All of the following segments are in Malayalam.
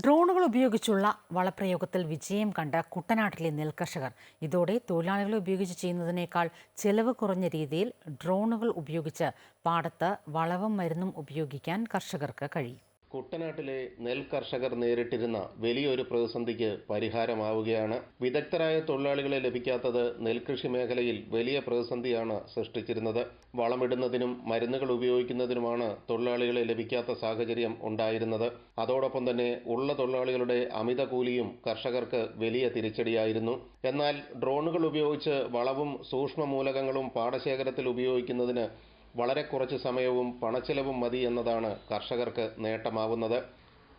ഡ്രോണുകൾ ഉപയോഗിച്ചുള്ള വളപ്രയോഗത്തിൽ വിജയം കണ്ട കുട്ടനാട്ടിലെ നെൽകർഷകർ. ഇതോടെ തൊഴിലാളികളെ ഉപയോഗിച്ച് ചെയ്യുന്നതിനേക്കാൾ ചെലവ് കുറഞ്ഞ രീതിയിൽ ഡ്രോണുകൾ ഉപയോഗിച്ച് പാടത്ത് വളവും മരുന്നും ഉപയോഗിക്കാൻ കർഷകർക്ക് കഴിയും. കുട്ടനാട്ടിലെ നെൽ കർഷകർ നേരിട്ടിരുന്ന വലിയൊരു പ്രതിസന്ധിക്ക് പരിഹാരമാവുകയാണ്. വിദഗ്ധരായ തൊഴിലാളികളെ ലഭിക്കാത്തത് നെൽകൃഷി മേഖലയിൽ വലിയ പ്രതിസന്ധിയാണ് സൃഷ്ടിച്ചിരുന്നത്. വളമിടുന്നതിനും മരുന്നുകൾ ഉപയോഗിക്കുന്നതിനുമാണ് തൊഴിലാളികളെ ലഭിക്കാത്ത സാഹചര്യം ഉണ്ടായിരുന്നത്. അതോടൊപ്പം തന്നെ ഉള്ള തൊഴിലാളികളുടെ അമിത കൂലിയും കർഷകർക്ക് വലിയ തിരിച്ചടിയായിരുന്നു. എന്നാൽ ഡ്രോണുകൾ ഉപയോഗിച്ച് വളവും സൂക്ഷ്മ മൂലകങ്ങളും പാടശേഖരത്തിൽ ഉപയോഗിക്കുന്നതിന് വളരെ കുറച്ച് സമയവും പണച്ചെലവും മതി എന്നതാണ് കർഷകർക്ക് നേട്ടമാവുന്നത്.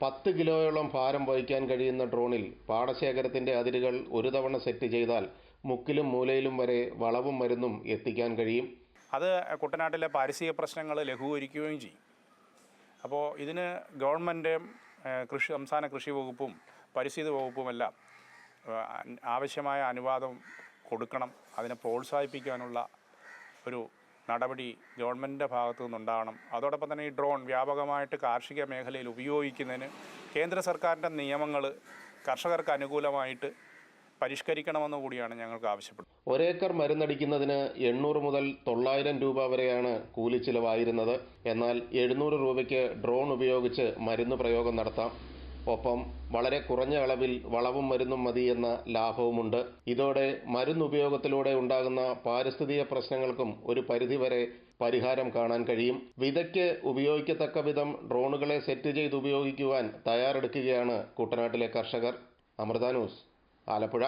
പത്ത് കിലോയോളം ഭാരം വഹിക്കാൻ കഴിയുന്ന ഡ്രോണിൽ പാടശേഖരത്തിന്റെ അതിരുകൾ ഒരു തവണ സെറ്റ് ചെയ്താൽ മുക്കിലും മൂലയിലും വരെ വളവും മരുന്നും എത്തിക്കാൻ കഴിയും. അത് കുട്ടനാട്ടിലെ പാരിസ്ഥിതിക പ്രശ്നങ്ങൾ ലഘൂകരിക്കുകയും ചെയ്യും. അപ്പോൾ ഇതിന് ഗവൺമെന്റ് കൃഷി സംസ്ഥാന കൃഷി വകുപ്പും പരിസ്ഥിതി വകുപ്പുമെല്ലാം ആവശ്യമായ അനുവാദം കൊടുക്കണം. അതിനെ പ്രോത്സാഹിപ്പിക്കാനുള്ള ഒരു നടപടി ഗവൺമെന്റിന്റെ ഭാഗത്തു നിന്നുണ്ടാവണം. അതോടൊപ്പം തന്നെ ഈ ഡ്രോൺ വ്യാപകമായിട്ട് കാർഷിക മേഖലയിൽ ഉപയോഗിക്കുന്നതിന് കേന്ദ്ര സർക്കാരിന്റെ നിയമങ്ങൾ കർഷകർക്ക് അനുകൂലമായിട്ട് പരിഷ്കരിക്കണമെന്ന് കൂടിയാണ് ഞങ്ങൾക്ക് ആവശ്യപ്പെടുന്നത്. ഒരേക്കർ മരുന്നടിക്കുന്നതിന് എണ്ണൂറ് മുതൽ തൊള്ളായിരം രൂപ വരെയാണ് കൂലി ചിലവായിരുന്നത് എന്നാൽ എഴുന്നൂറ് രൂപയ്ക്ക് ഡ്രോൺ ഉപയോഗിച്ച് മരുന്ന് പ്രയോഗം നടത്താം. ഒപ്പം വളരെ കുറഞ്ഞ അളവിൽ വളവും മരുന്നും മതി എന്ന ലാഭവുമുണ്ട്. ഇതോടെ മരുന്നുപയോഗത്തിലൂടെ ഉണ്ടാകുന്ന പാരിസ്ഥിതിക പ്രശ്നങ്ങൾക്കും ഒരു പരിധിവരെ പരിഹാരം കാണാൻ കഴിയും. വിതയ്ക്ക് ഉപയോഗിക്കത്തക്ക വിധം ഡ്രോണുകളെ സെറ്റ് ചെയ്ത് ഉപയോഗിക്കുവാൻ തയ്യാറെടുക്കുകയാണ് കുട്ടനാട്ടിലെ കർഷകർ. അമൃത ന്യൂസ് ആലപ്പുഴ.